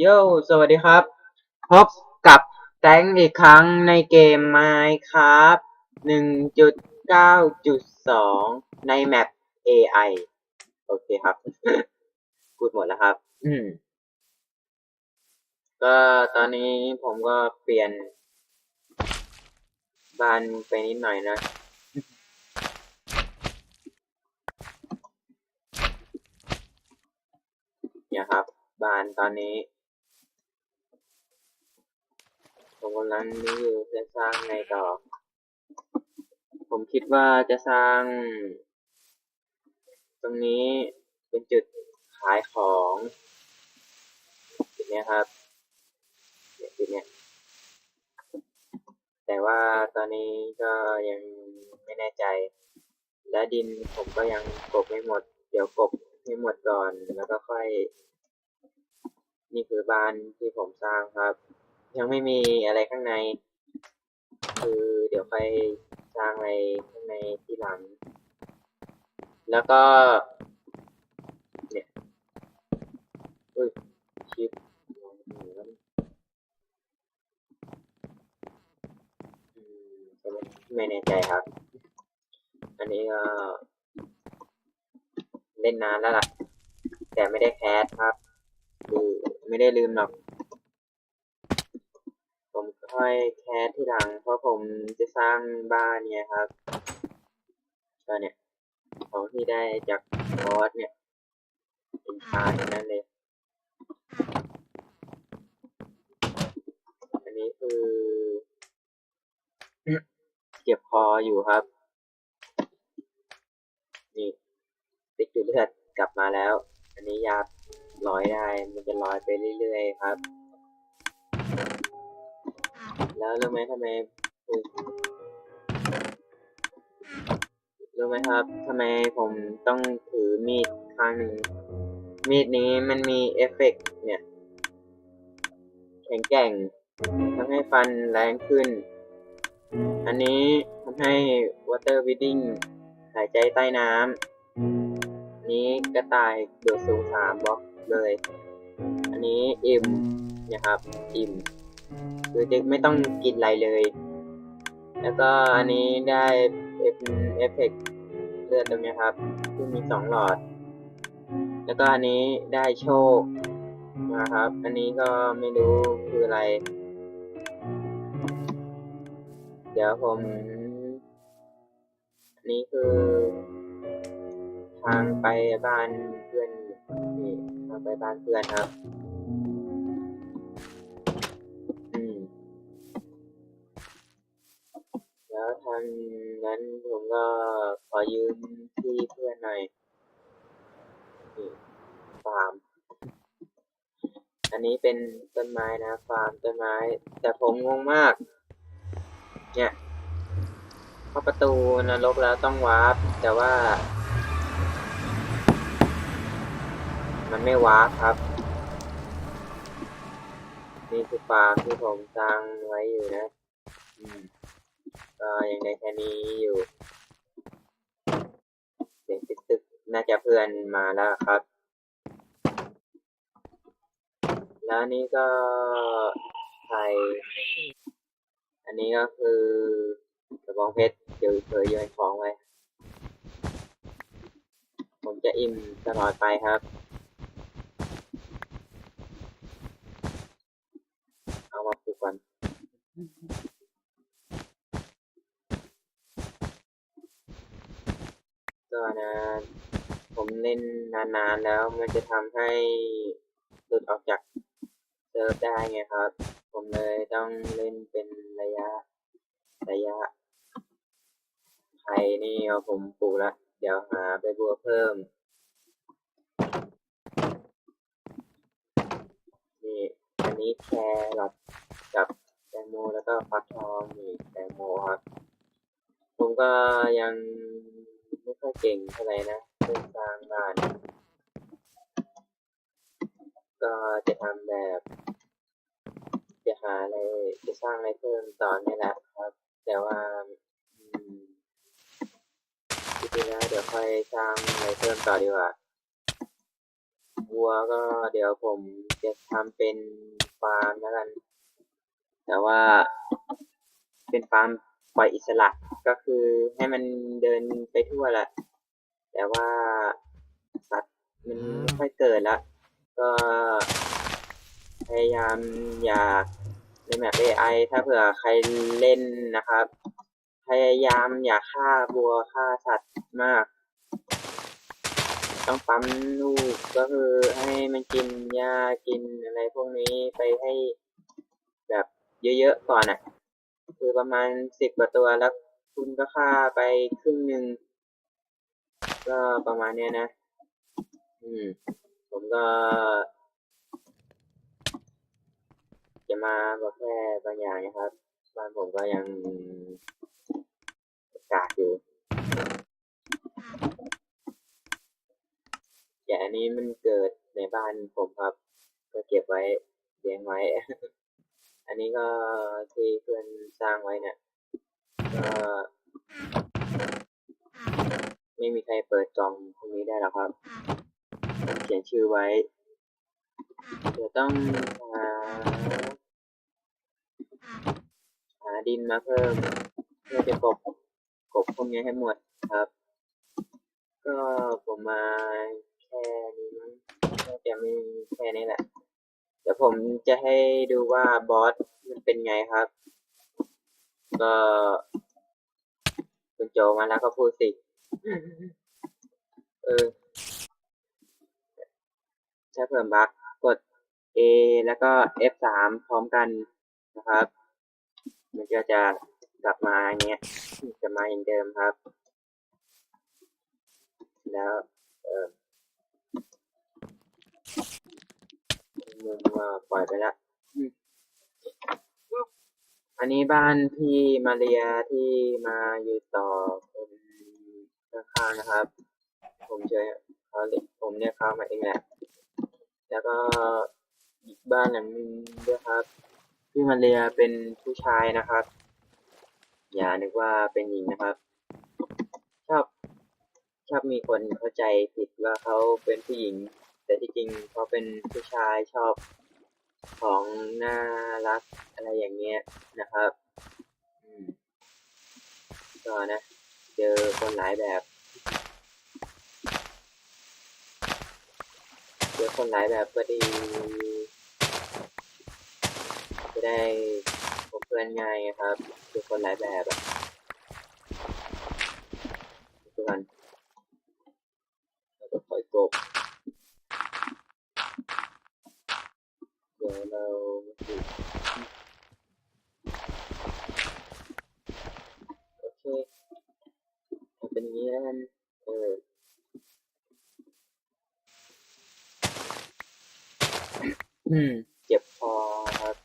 โยสวัสดีครับ พบกับแตงอีกครั้งในเกม Minecraft 1.9.2 ในแมป AI โอเคครับพูดหมดแล้วครับ อืม ก็ตอนนี้ผมก็เปลี่ยนบ้านไปนิดหน่อยนะเนี่ยครับ บ้านตอนนี้ ผมกำลังนึกอยู่จะสร้างไงต่อ ผมคิดว่าจะสร้าง ตรงนี้เป็นจุดขายของจุดนี้ครับเนี่ยจุดเนี้ยแต่ว่าตอนนี้ก็ยังไม่แน่ใจ และดินผมก็ยังกบไม่หมด เดี๋ยวกบให้หมดก่อนแล้วก็ค่อย นี่คือบ้านที่ผมสร้างครับ ยังไม่มีอะไรข้างใน คือเดี๋ยวไปสร้างอะไรข้างในทีหลัง แล้วก็ เนี่ยอุ้ยชิปไม่แน่ใจครับ อันนี้ก็เล่นนานแล้วล่ะ แต่ไม่ได้แคสครับคือไม่ได้ลืมหรอก ผมค่อยแคสที่หลัง เพราะผมจะสร้างบ้านเนี่ยครับก็เนี่ยของที่ได้จากบอสเนี่ย เป็นพาทั้งนั้นเลย อันนี้คือ เก็บคออยู่ครับ นี่ติดจุดเลือดกลับมาแล้ว อันนี้ยาลอยได้ มันจะลอยไปเรื่อยๆครับ แล้วรู้ไหมทำไมรู้ไหมครับทำไมผมต้องถือมีดข้างหนึ่ง มีดนี้มันมีเอฟเฟกต์เนี่ย แข็งแกร่งทำให้ฟันแรงขึ้น อันนี้ทำให้ water breathing หายใจใต้น้ำนี้กระต่ายโดดสูงสามบล็อกเลย อันนี้อิ่มนี่ยครับ อิ่ม คือจะไม่ต้องกินอะไรเลย แล้วก็อันนี้ได้เอฟเอฟเฟกเลือดตรงนี้ครับที่มีสองหลอด แล้วก็อันนี้ได้โชคนะครับ อันนี้ก็ไม่รู้คืออะไร เดี๋ยวผม อันนี้คือ ทางไปบ้านเพื่อนนี่ทางไปบ้านเพื่อนครับ แล้วทางนั้นผมก็ขอยืมที่เพื่อนหน่อยฟาร์ม อันนี้เป็นต้นไม้นะฟาร์มต้นไม้ แต่ผมงงมาก เนี่ยเข้าประตูนรกแล้วต้องวาร์ปแต่ว่า มันไม่วาร์ปครับ นี่คือฟาร์มที่ผมสร้างไว้อยู่นะ อืม ก็ยังได้แค่นี้อยู่เสียงตึกๆน่าจะเพื่อนมาแล้วครับ แล้วนี่ก็ไข่อันนี้ก็คือกระบองเพชรเดี๋ยวเผยโยนของไว้ ผมจะอิ่มตลอดไปครับ เอามาปลูกก่อน ก็นะผมเล่นนานๆแล้วมันจะทำให้หลุดออกจากเซิร์ฟได้ไงครับ ผมเลยต้องเล่นเป็นระยะ ระยะไข่นี่เอาผมปลูกละ เดี๋ยวหาไปบัวเพิ่ม นี่ อันนี้แครอทกับแตงโมแล้วก็ฟักทองนี่แตงโมครับ ผมก็ยัง ไม่ค่อยเก่งเท่าไหร่นะเรื่องสร้างบ้าน ก็จะทำแบบ จะหาอะไรจะสร้างอะไรเพิ่มตอนนี้แหละครับ แต่ว่าอืมจริงๆแล้เดี๋ยวค่อยสร้างอะไรเพิ่มต่อดีกว่าวัวก็เดี๋ยวผมจะทำเป็นฟาร์มแล้วกัน แต่ว่าเป็นฟาร์ม ปล่อยอิสระก็คือให้มันเดินไปทั่วแหละแต่ว่าสัตว์มันไม่ค่อยเกิดละก็พยายามอย่าในแมป AI ถ้าเผื่อใครเล่นนะครับ พยายามอย่าฆ่าบัวฆ่าสัตว์มาก ต้องปั๊มลูกก็คือให้มันกินหญ้ากินอะไรพวกนี้ไปให้แบบเยอะๆก่อนอะ คือประมาณสิบกว่าตัวแล้วคุณก็ฆ่าไปครึ่งหนึ่งก็ประมาณเนี้ยนะ อืม ผมก็ จะมาบอกแค่บางอย่างนะครับบ้านผมก็ยังกากอยู่อย่างนนี้มันเกิดในบ้านผมครับ ก็เก็บไว้เลี้ยงไว้ อันนี้ก็ที่เพื่อนสร้างไว้เนี่ยก็ไม่มีใครเปิดจองพวกนี้ได้หรอกครับ เขียนชื่อไว้ เดี๋ยวต้องหาหาดินมาเพิ่ม เพื่อจะกบกบพวกนี้ให้หมดครับ ก็ผมมาแค่นี้มั้งน่าจะมีแค่นี้แหละ เดี๋ยวผมจะให้ดูว่าบอสมันเป็นไงครับ ก็คุณโจมาแล้วก็พูดสิ เออถ้าเพิ่มบักกด A แล้วก็ F3 พร้อมกันนะครับ มันก็จะกลับมาอย่างเงี้ย จะมาอย่างเดิมครับ แล้ว เออ มึงว่าปล่อยไปละอืมอันนี้บ้านพี่มาเรียที่มาอยู่ต่อคนข้างๆนะครับ ผมเจอเขาเรียกผมเนี่ยเขามาเองแหละแล้วก็อีกบ้านหลังหนึงด้วยครับ พี่มาเรียเป็นผู้ชายนะครับ อย่านึกว่าเป็นหญิงนะครับ ชอบชอบมีคนเข้าใจผิดว่าเขาเป็นผู้หญิง แต่ที่จริงเขาเป็นผู้ชายชอบของน่ารักอะไรอย่างเงี้ยนะครับก็นะ เจอคนหลายแบบ เจอคนหลายแบบก็ดี จะได้พบเพื่อนง่ายไงครับ เจอคนหลายแบบทุกคนแล้วก็คอยกบ เดี๋ยวเรามาดูโอเคเอาเป็นอย่างนี้แล้วกันเออ อืม เจ็บคอครับ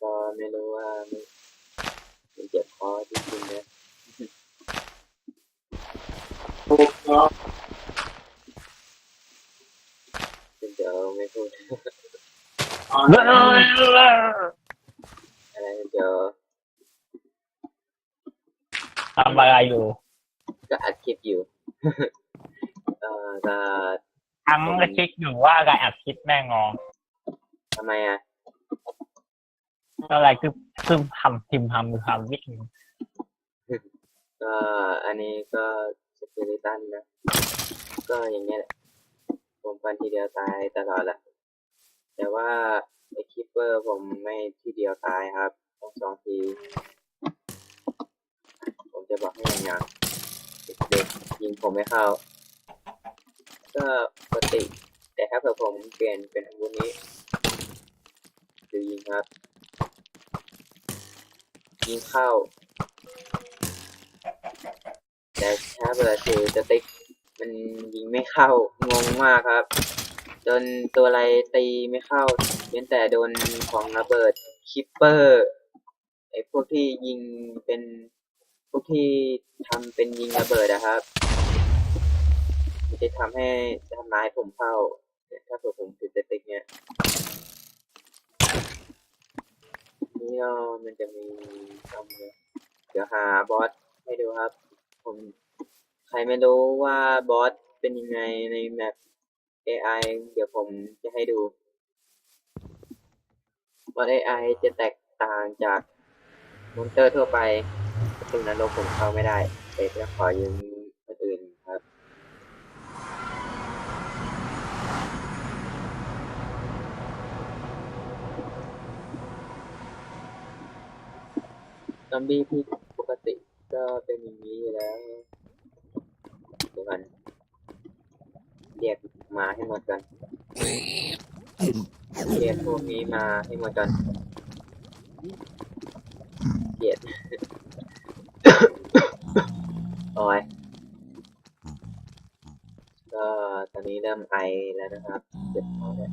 ก็ไม่รู้ว่ามันมันเจ็บคอจริงๆนะเดี๋ยวไม่พูดอะไรเดี๋ยวทำอะไรอยู่ก็อัดคลิปอยู่เอ่อก็ ทั้งคลิกอยู่ว่าการอัดคลิปแม่งง ทำไมอะอะไรคือคือทำพิมพ์ทำคือทำวิ่งก็อันนี้ก็สกิลิตันนะ ก็อย่างเงี้ยแหละผมฟันทีเดียวตายตลอดแหละ แต่ว่าไอคิปเปอร์ผมไม่ทีเดียวตายครับต้องสองที ผมจะบอกให้อย่างอย่างเด็กๆยิงผมไม่เข้า ก็ปกติ แต่ถ้าเผื่อผมเปลี่ยนเป็นอาวุธนี้ ดูยิงครับยิงเข้า แต่ถ้าเผื่อถือสติ๊กมันยิงไม่เข้างงมากครับโดนตัวอะไรตีไม่เข้าเว้นแต่โดนของระเบิดคิปเปอร์ไอพวกที่ยิงเป็นพวกที่ทำเป็นยิงระเบิดอะครับมันจะทำให้ทำร้ายผมเข้าเนี่ยถ้าเผื่อผมถือสติ๊กเนี่ย นี่ก็มันจะมีทำเลยเดี๋ยวหาบอสให้ดูครับ ผมใครไม่รู้ว่าบอสเป็นยังไงในแมป AI เดี๋ยวผมจะให้ดูบอส AI จะแตกต่างจากมอนเตอร์ทั่วไปซึ่งนรกผมเข้าไม่ได้แต่จะขอยืมคนอื่นครับ ซอมบี้ที่ปกติก็เป็นอย่างนี้อยู่แล้วเดี๋ยวกันเรียกมาให้หมดกันเรียกพวกนี้มาให้หมดกันเกลียดโอ้ยก็ตอนนี้เริ่มไอแล้วนะครับเจ็บคอแล้ว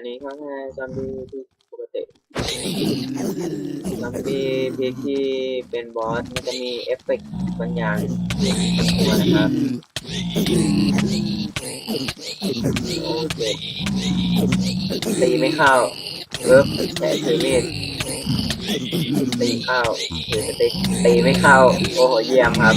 นนี้เขาแค่ซอมบี้ที่ปกติซอมบี้พีคที่เป็นบอสมันจะมีเอฟเฟกต์บางอย่างตัวนะครับตีไม่เข้าเวิร์บแต่ถือมีดตีเข้าถือสติ๊กตีไม่เข้า โอ้โหเยี่ยมครับ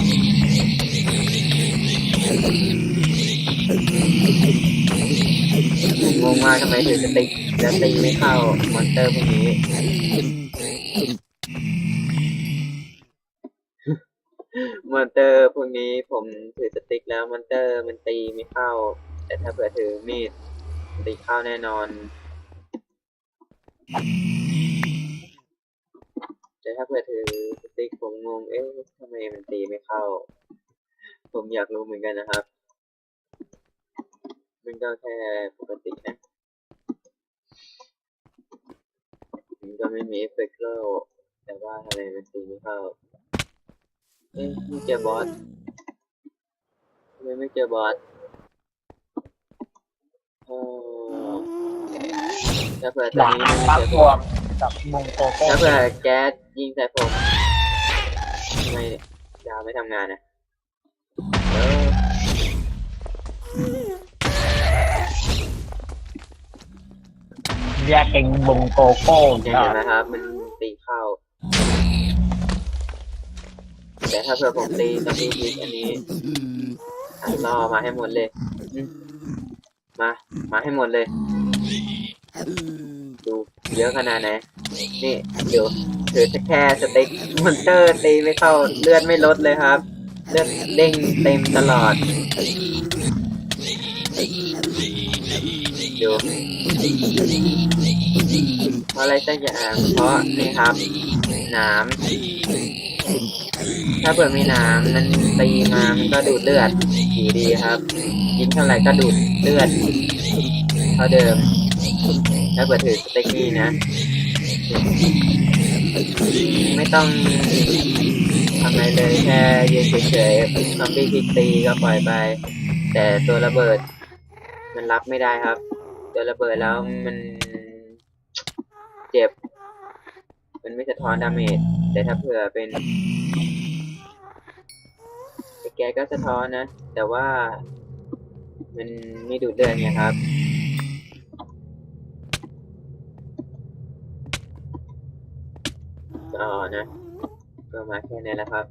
งงมากทำไมถือสติ๊กแล้วตีไม่เข้ามอนเตอร์พวกนี้ มอนเตอร์พวกนี้ผมถือสติ๊กแล้วมอนเตอร์มันตีไม่เข้า แต่ถ้าเผื่อถือมีดตีเข้าแน่นอน แต่ถ้าเผื่อถือสติ๊กผมงง เอ๊ะทำไมมันตีไม่เข้า ผมอยากรู้เหมือนกันนะครับ มันก็แค่ปกตินะมันก็ไม่มีเอฟเฟกต์โลแต่ว่าทำไมมันตีไม่เข้าเอ๊ะไม่เจอบอสทำไมไม่เจอบอสเออถ้าเผื่อตอนด่านี้ไม่ปักเจอรวมกับมงโกโก้ถ้าเผื่อแก๊สยิงใส่ผมทำไมดาวไม่ทำงานนะ ยกเองมุงโกโก้เนี่ยก็เห็นไหมครับ มันตีเข้า แต่ถ้าเผื่อผมตีตอนนี้พีอันนี้อะล่อมาให้หมดเลย มา มาให้หมดเลย ดูเยอะขนาดไหน นี่เดี๋ยวถือแค่สเติ๊กมอนเตอร์ตีไม่เข้าเลือดไม่ลดเลยครับ เลือดเด้งเต็มตลอดดู อะไรสักอย่าง เพราะนี่ครับนามถ้าเปิดมีนามมันตีมามันก็ดูดเลือดอยู่ดีครับยิงเท่าไหร่ก็ดูดเลือดเท่าเดิม ถ้าเปิดถือสเต็กนี่นะ ไม่ต้องทำอะไรเลยแค่ยืนเฉยๆซอมบี้พลิตีก็ปล่อยไป แต่ตัวระเบิด มันรับไม่ได้ครับ ตัวระเบิดแล้วมัน เจ็บ มันไม่สะท้อนดาเมจ แต่ถ้าเผื่อเป็นไอแกก็สะท้อนนะ แต่ว่า มันไม่ดูดเลือดไงครับ ก็นะ ก็มาแค่นี้แหละครับ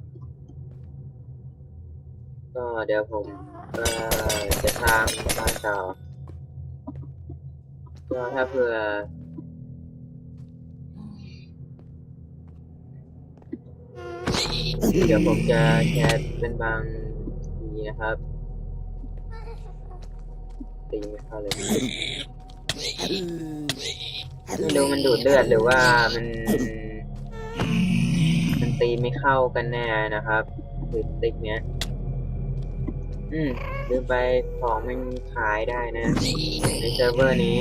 ก็เดี๋ยวผมก็จะทางบ้านต่อก็ถ้าเผื่อ เดี๋ยวผมจะแคสเป็นบางทีนะครับตีไม่เข้าเลยไม่รู้มันดูดเลือดหรือว่ามันมันตีไม่เข้ากันแน่นะครับคือติ๊กเนี้ย อืมลืมไปของมันขายได้นะในเซิร์ฟเวอร์นี้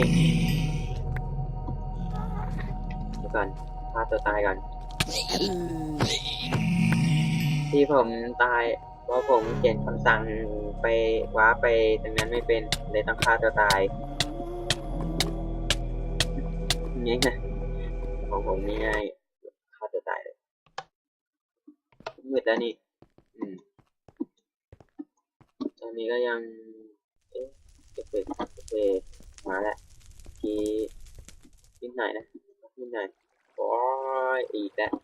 ดูก่อนพาตัวตายก่อน ที่ผมตายเพราะผมเขียนคำสั่งไปว้าไปตรงนั้นไม่เป็นเลยต้องฆ่าตัวตายนี่ไงของผมนี่ง่ายฆ่าตัวตายเลยมืดแล้วนี่อืมตอนนี้ก็ยัง เอ๊ะเอฟเกต์โอเคมาแล้วทีนิดหน่อยนะนิดหน่อยโอ้ย อีกแล้ว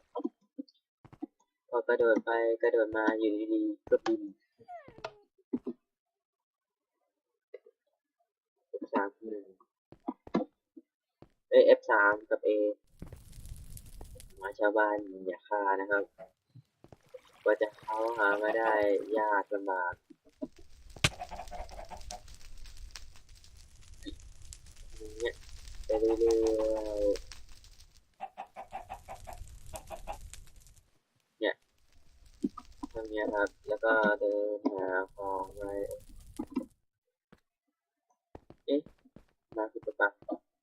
ก็อกระโดดไปกระโดดมาอยู่ดีๆก็บินสามหนึ่งเอ้ย F สามกับ A หมาชาวบ้านอย่าฆ่านะครับกว่าจะเข้าหามาได้ยากลำบากเนี่ยไปเรื่อยๆเนี่ย ทำเนี้ยครับ แล้วก็เดินหาของไปเอ๊ะมาผิดปะปะ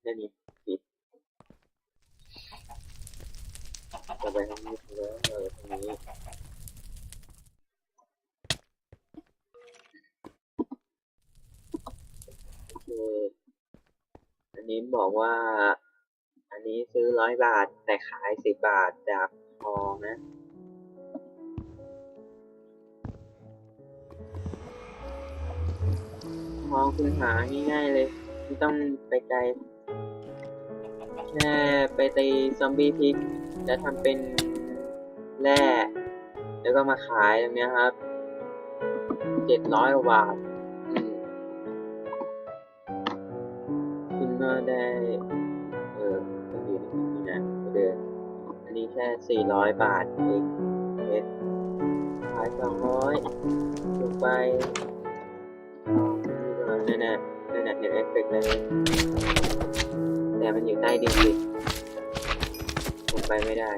นั่นนี่ผิดจะไปทางนี้แล้วเออทางนี้โอเคอันนี้บอกว่า อันนี้ซื้อร้อยบาทแต่ขายสิบบาทดาบทองนะ ทองคุณหาง่ายๆเลยไม่ต้องไปไกลแค่ไปตีซอมบี้พิกแล้วทำเป็นแร่แล้วก็มาขายตรงนี้ครับเจ็ดร้อยกว่าบาทคุณก็ได้ เออต้องอยู่ในนี้นะเดินอันนี้แค่สี่ร้อยบาทเองเม็ดขายสองร้อยถูกไป นั่นน่ะนั่นน่ะเห็นเอฟเฟกต์เลยแต่มันอยู่ใต้ดินสิผมไปไม่ได้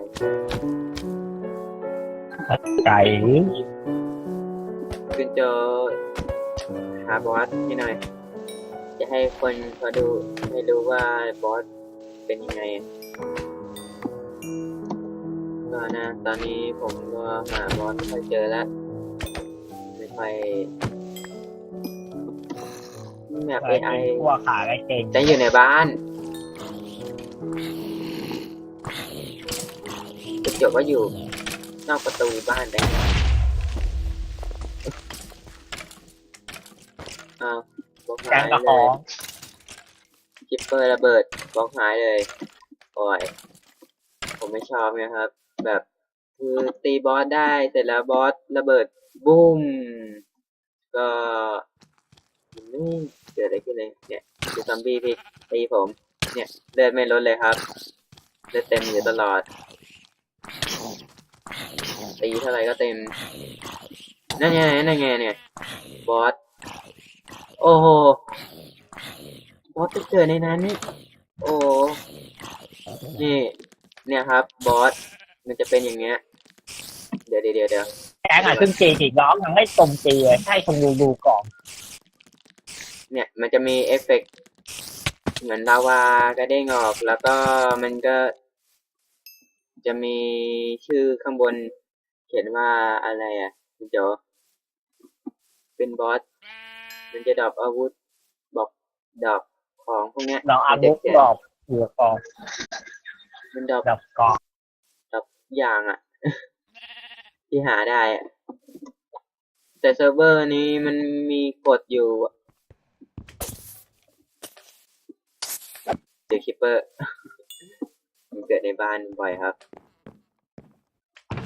ไก่ขึ้นโจหาบอสให้หน่อย จะให้คนเขาดูให้รู้ว่าบอสเป็นยังไงก็นะ ตอนนี้ผมก็หาบอสไม่ค่อยเจอแล้ว ไม่ค่อย แบบไก่ AI ทั่วขาไก่เก่งจะอยู่ในบ้านกระจกก็อยู่ นอกประตูบ้านแต่อ้าวบล็อกแกหางยกระเลขอยงคิปเปอร์ระเบิดบล็อกหายเลยโอ้ยผมไม่ชอบนะครับ แบบคือตีบอสได้เสร็จแล้วบอสระเบิดบุ้มก็มั นไม่เกิดอะไรขึ้นเลยเนี่ยคือซอมบี้พี่ตีผม เนี่ยเลือดไม่ลดเลยครับเลือดเต็มอยู่ตลอดตีเท่าไหร่ก็เต็มนั่นไงนั่นไงเนี่ยบอสโอ้โหบอสจะเกิดในนั้นนี่โอ้นี่ เนี่ยครับ บอสมันจะเป็นอย่างเงี้ย เดี๋ยวเดี๋ยวเดี๋ยวแกงอะซึ่งจีอีกน้องยังไม่ตรงจีเลยให้คนดูดูก่อน เนี่ย มันจะมีเอฟเฟกต์เหมือนลาวากระเด้งออก แล้วก็มันก็ จะมีชื่อข้างบน เขียนว่าอะไรอะคุณโจเป็นบอส มันจะดรอปอาวุธบอกดรอปของพวกเนี้ยลองอาให้วุธเด็กดอกหัวกองๆมันดรอปดอกกองดรอปอย่างอะ ที่หาได้อะแต่เซิร์ฟเวอร์นี้มันมีกฎอยู่อะ เจอคิปเปอร์มันเกิดในบ้านบ่อยครับ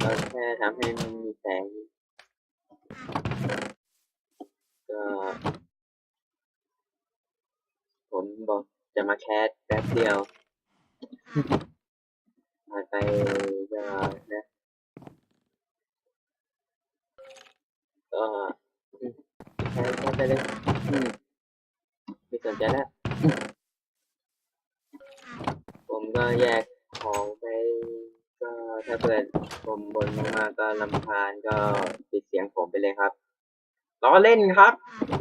เราแค่ทำให้มันมีแสงก็ผมบอกจะมาแคสแป๊บเดียวผ่านไปก็นะก็แคสแคสไปเลยไม่สนใจแล้ว ผมก็แยกของไปก็ถ้าเกิดผมบนมากๆก็ลำคาญก็ปิดเสียงผมไปเลยครับล้อเล่นครับ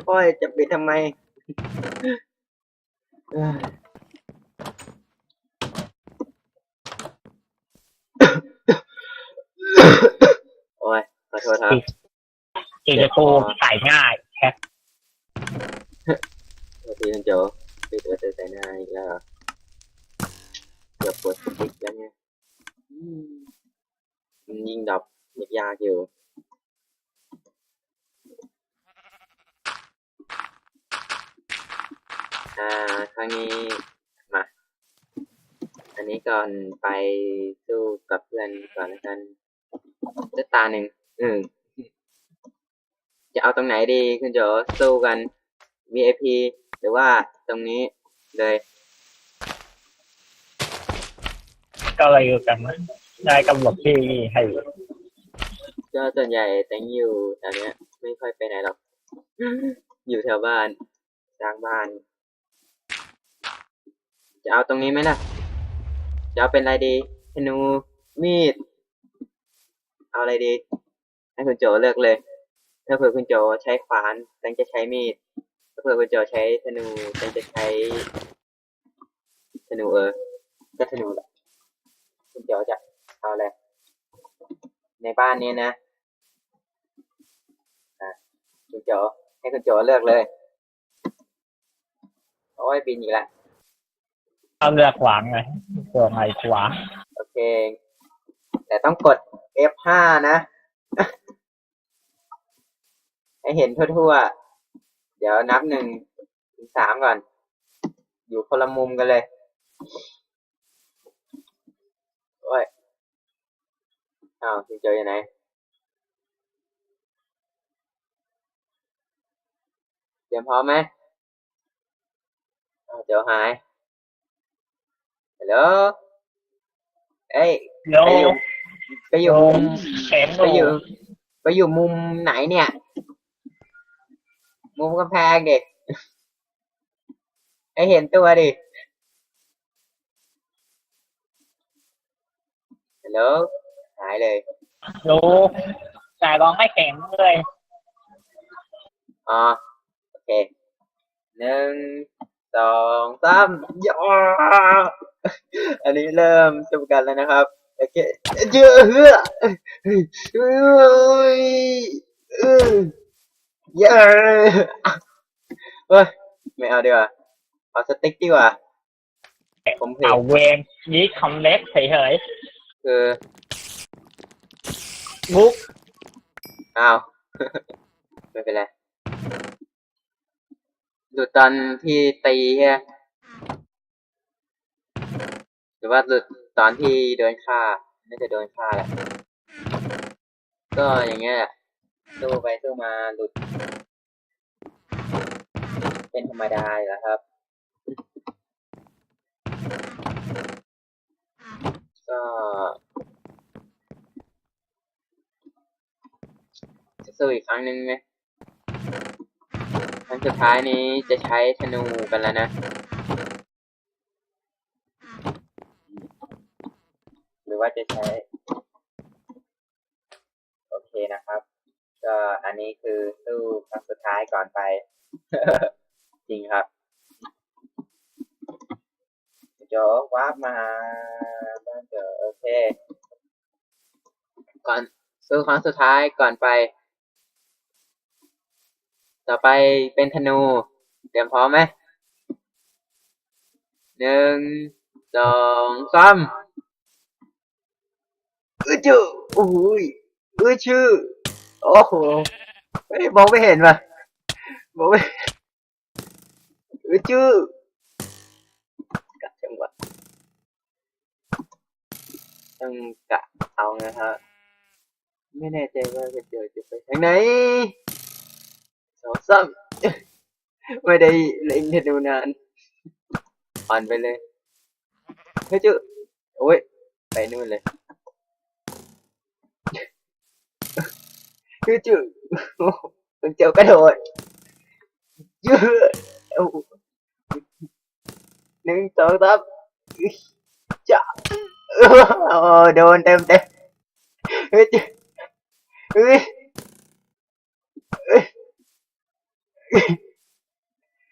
โอ้ยจะปิดทำไมเอ้ยโอ้ยขอโทษครับจีจะตูใส่ง่ายแค่โทษทีคุณโจปิดตัวเจอใส่หน้าอีกแล้ว เหรอเกือบปวดสติกแล้วเนี่ยมันยิงดับยากอยู่อ่าครั้งนี้มา อันนี้ก่อนไปสู้กับเพื่อนก่อนแล้วกันจะตาหนึ่งอืมจะเอาตรงไหนดีคุณโจสู้กัน VIP หรือว่าตรงนี้เลย ก็เลยอยู่กันได้กำหนดที่ให้อยู่ก็ส่วนใหญ่แต่งอยู่แถวเนี้ย ไม่ค่อยไปไหนหรอก อยู่แถวบ้านสร้างบ้าน จะเอาตรงนี้ไหมล่ะ จะเอาเป็นอะไรดีธนูมีด เอาอะไรดี ให้คุณโจเลือกเลย ถ้าเผื่อคุณโจใช้ขวานแตงจะใช้มีด ถ้าเผื่อคุณโจใช้ธนูแตงจะใช้ธนูเออก็ธนูแหละ คุณโจจะเอาอะไร ในบ้านนี้นะอะคุณโจให้คุณโจเลือกเลย โอ้ยบินอีกแล้วเอาเลือกขวางไงตัวไงขวาโอเค แต่ต้องกด F5 นะ ให้เห็นทั่วๆ เดี๋ยวนับหนึ่งถึงสามก่อน อยู่คนละมุมกันเลย โอ้ยอ้าวคุณเจออยู่ไหนเตรียมพร้อมไหมอ้าวเดี๋ยวหายฮัลโหลเอ้ยเดี๋ยวไปอยู่ไปอยู่มุมเข็มไปอยู่ ไปอยู่มุมไหนเนี่ย มุมกำแพงดิให้เห็นตัวดิ ฮัลโหลหายเลยดูแต่ลองไม่เข็มเลยอ๋อโอเคหนึ่งสองสามย่ออันนี้เริ่มจบกันแล้วนะครับโอเคเยอะเฮ้อเฮ้ยเฮ้ยเออเยอะเฮ้ยไม่เอาดีกว่าเอาสติ๊กดีกว่าผมเห็น เอาเวนยีคำเล็กเฉย คือๆบุ๊กอ้าว ไม่เป็นไรหลุดตอนที่ตีใช่ไหมหรือว่าหลุดตอนที่โดนฆ่าน่าจะโดนฆ่าแหละ ก็อย่างเงี้ยแหละสู้ไปสู้มาหลุด เป็นธรรมดาอยู่แล้วครับ ก็จะสู้อีกครั้งหนึ่งไหมครั้งสุดท้ายนี้จะใช้ธนูกันแล้วนะ หรือว่าจะใช้ โอเคนะครับ ก็อันนี้คือสู้ครั้งสุดท้ายก่อนไป จริงครับ โจวาร์ปมาบ้านเจอโอเค ก่อนสู้ครั้งสุดท้ายก่อนไป ต่อไปเป็นธนู เตรียมพร้อมไหมหนึ่งสองสามอือจือโอ้ยอือชื่อ โอ้โหไม่มองไม่เห็นว่ะมองไม่อือชื่อกัดจังหวะ ต้องกะเอานะครับไม่แน่ใจว่าจะเจอจะไปทางไหนสองสามไม่ได้เล่นธนูนานผ่านไปเลยเฮ้ยจื้อโอ้ยไปนู่นเลยเฮ้ยจื้อโอ้โหมันเจียวกระโดดยืดโอ้โหนึ่งสองสามจ้า โอ้โดนเต็มเต็มเฮ้ยจื้อเฮ้ยเฮ้ย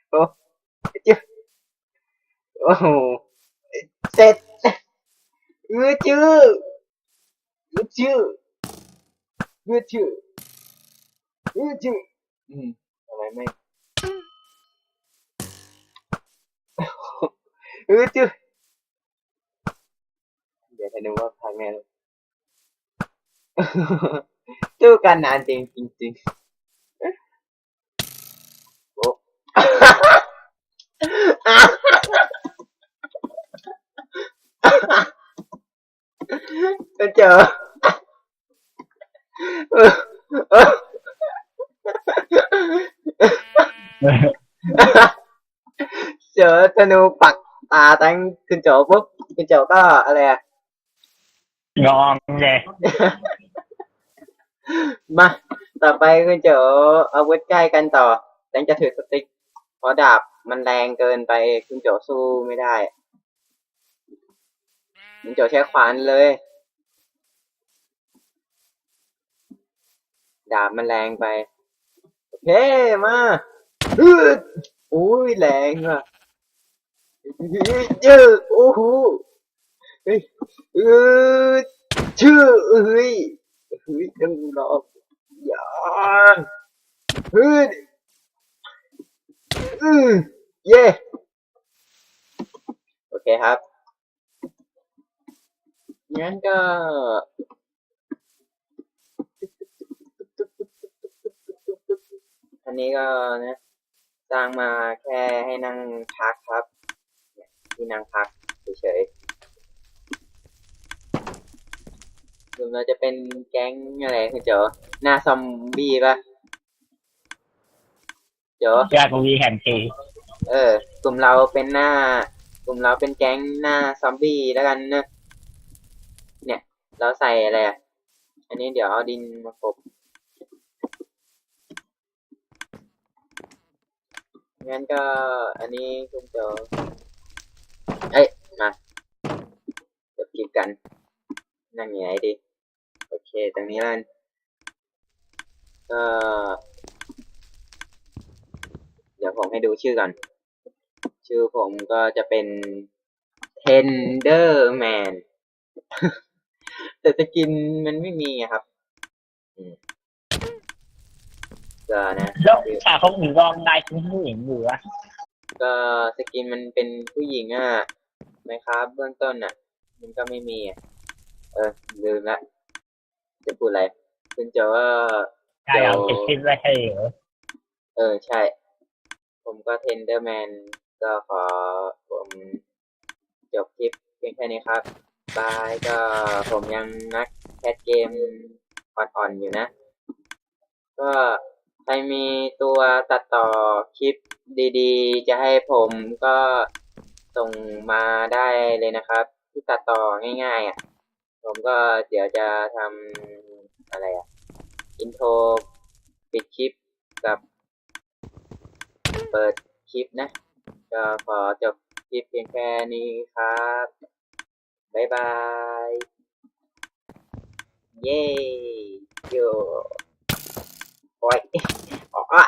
โอ้จื้อโอ้โหเสร็จเออจื้อเออจื้อเออจื้อเออจื้ออืมทำไมไม่เออจื้ นึกว่าพังไงนี้ดูกันนานจริงจริงโอ้ก็เจอเจอธนูปักตาตั้งขึ้นจอปุ๊บขึ้นจอก็อะไรอะ งองไง มา ต่อไปคุณโจอาวุธใกล้กันต่อแตงจะถือสติ๊กเพราะดาบมันแรงเกินไปคุณโจสู้ไม่ได้ คุณโจใช้ขวานเลย ดาบมันแรงไปโอเคมาอืดอุ้ยแรงอะเยอะโอ้โหเฮ้ย อืดชื่อเอ้ยเฮ้ยยังรอบอย่าฮึดอืมเย่โอเคครับงั้นก็อันนี้ก็นะสร้างมาแค่ให้นั่งพักครับเนี่ยที่นั่งพักเฉยๆ ดูเราจะเป็นแก๊งอะไรคุณเจ๋อหน้าซอมบี้ปะเจ๋อยากวีแห่งปีเออ กลุ่มเราเป็นหน้า กลุ่มเราเป็นแก๊งหน้าซอมบี้แล้วกันเนอะเนี่ย เราใส่อะไรอะ อันนี้เดี๋ยวเอาดินมากบงั้นก็อันนี้คุณเจอเอ้ย มาเดี๋ยวคลิกกัน นั่งยังไงดี โอเค ตรงนี้แล้วกันก็เดี๋ยวผมให้ดูชื่อก่อน ชื่อผมก็จะเป็น Tenderman แต่สกินมันไม่มีอะครับอืมก็นะแล้วฉากของหญิงรองนายคุณผู้หญิงอยู่วะก็สกินมันเป็นผู้หญิงอะไหมครับเบื้องต้นอะ มันก็ไม่มีอะ เออลืมละ จะพูดอะไรคุณเจว่าใช่เอาไปคิดไว้ให้เหรอเออใช่ ผมก็เทนเดอร์แมนก็ขอผมจบคลิปเพียงแค่นี้ครับบายก็ผมยังนักแคสเกมอ่อนๆอยู่นะ ก็ใครมีตัวตัดต่อคลิปดีๆ จะให้ผมก็ส่งมาได้เลยนะครับ ที่ตัดต่อง่ายๆอะ ผมก็เดี๋ยวจะทำอะไรอะ อินโทรปิดคลิปกับเปิดคลิปนะ ก็ขอจบคลิปเพียงแค่นี้ครับ บ๊ายบาย เย้โยโอ้ยอ๋อ